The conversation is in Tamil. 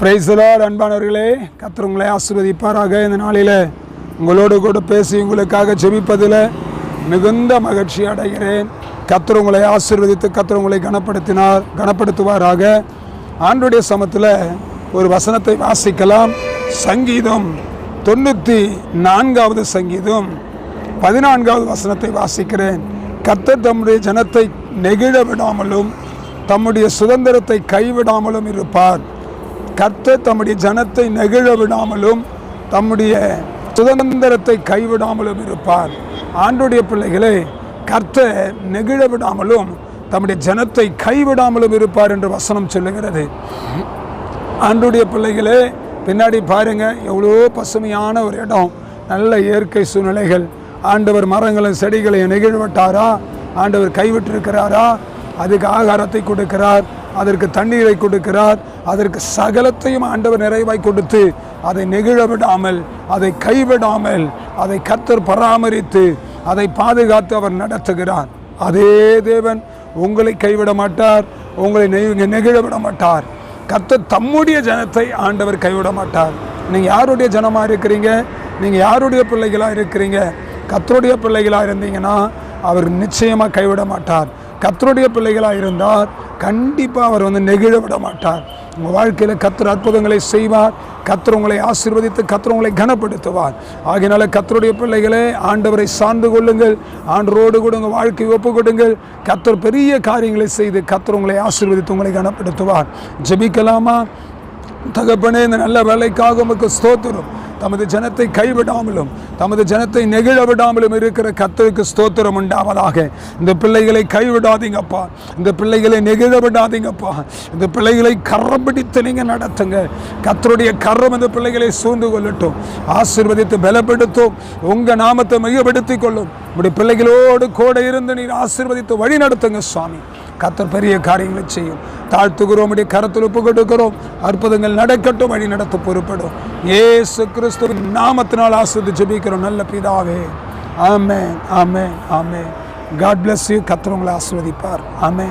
பிரைசலார் அன்பானவர்களே. கர்த்தர் உங்களை ஆசிர்வதிப்பாராக. இந்த நாளில் உங்களோடு கூட பேசி உங்களுக்காக ஜெபிப்பதில் மிகுந்த மகிழ்ச்சி அடைகிறேன். கர்த்தர் உங்களை ஆசீர்வதித்து கர்த்தர் உங்களை கனப்படுத்தினார் கனப்படுத்துவாராக. ஆண்டுடைய சமத்தில் ஒரு வசனத்தை வாசிக்கலாம். சங்கீதம் தொண்ணூற்றி நான்காவது சங்கீதம் பதினான்காவது வசனத்தை வாசிக்கிறேன். கத்தர் தம்முடைய ஜனத்தை நெகிழ விடாமலும் தம்முடைய சுதந்திரத்தை கைவிடாமலும் இருப்பார். கர்த்தர் தம்முடைய ஜனத்தை நெகிழ விடாமலும் தம்முடைய சுதந்திரத்தை கைவிடாமலும் இருப்பார். ஆண்டுடைய பிள்ளைகளே கர்த்தர் நெகிழ விடாமலும் தம்முடைய ஜனத்தை கைவிடாமலும் இருப்பார் என்று வசனம் சொல்லுகிறது. ஆண்டுடைய பிள்ளைகளே பின்னாடி பாருங்க எவ்வளோ பசுமையான ஒரு இடம் நல்ல இயற்கை சூழ்நிலைகள். ஆண்டவர் மரங்களும் செடிகளையும் நெகிழ்விட்டாரா? ஆண்டவர் கைவிட்டிருக்கிறாரா? அதுக்கு ஆகாரத்தை கொடுக்கிறார் அதற்கு தண்ணீரை கொடுக்கிறார் அதற்கு சகலத்தையும் ஆண்டவர் நிறைவாய் கொடுத்து அதை நெகிழ விடாமல் அதை கைவிடாமல் அதை கத்தர் பராமரித்து அதை பாதுகாத்து அவர் நடத்துகிறார். அதே தேவன் உங்களை கைவிட மாட்டார் உங்களை நெய் நெகிழ விட மாட்டார். கத்த தம்முடைய ஜனத்தை ஆண்டவர் கைவிட மாட்டார். நீங்கள் யாருடைய ஜனமாக இருக்கிறீங்க? நீங்கள் யாருடைய பிள்ளைகளாக இருக்கிறீங்க? கத்தருடைய பிள்ளைகளாக இருந்தீங்கன்னா அவர் நிச்சயமாக கைவிட மாட்டார். கத்தருடைய பிள்ளைகளாக இருந்தார். கண்டிப்பாக அவர் வந்து நெகிழ விட மாட்டார். உங்கள் வாழ்க்கையில் கர்த்தர் அற்புதங்களை செய்வார். கர்த்தர் உங்களை ஆசீர்வதித்து கர்த்தர் உங்களை கனப்படுத்துவார். ஆகினால கத்தருடைய பிள்ளைகளே ஆண்டவரை சார்ந்து கொள்ளுங்கள். ஆண்டரோடு கூட உங்கள் வாழ்க்கையை ஒப்பு கொடுங்கள். கத்தர் பெரிய காரியங்களை செய்து கர்த்தர் உங்களை ஆசீர்வதித்து உங்களை கனப்படுத்துவார். ஜெபிக்கலாமா? தகப்பனே இந்த நல்ல வேலைக்காக உமக்கு ஸ்தோத்திரம். தமது ஜனத்தை கைவிடாமலும் தமது ஜனத்தை நெகிழ விடாமலும் இருக்கிற கத்தருக்கு ஸ்தோத்திரம் உண்டாவதாக. இந்த பிள்ளைகளை கைவிடாதீங்கப்பா. இந்த பிள்ளைகளை நெகிழ விடாதீங்கப்பா. இந்த பிள்ளைகளை கரம் பிடித்து நீங்கள் நடத்துங்க. கத்தருடைய கரம் இந்த பிள்ளைகளை சூழ்ந்து கொள்ளட்டும். ஆசீர்வதித்து பலப்படுத்தும். உங்க நாமத்தை மையப்படுத்திக் கொள்ளும். உடைய பிள்ளைகளோடு கூட இருந்து நீர் ஆசிர்வதித்து வழி நடத்துங்க சுவாமி. கத்தர் பெரிய காரியங்களை செய்யும். தாழ்த்துகிறோம் அப்படி கரத்தில் ஒப்பு கொடுக்கிறோம். அற்புதங்கள் நடக்கட்டும் வழி நடத்த பொறுப்படும். ஏசு கிறிஸ்துவின் நாமத்தினால் ஆசிரித்து ஜெபிக்கிறோம் நல்ல பிதாவே. ஆமே ஆமே ஆமே காட் பிளஸ் யூ கத்தர் உங்களை ஆஸ்வதிப்பார் ஆமே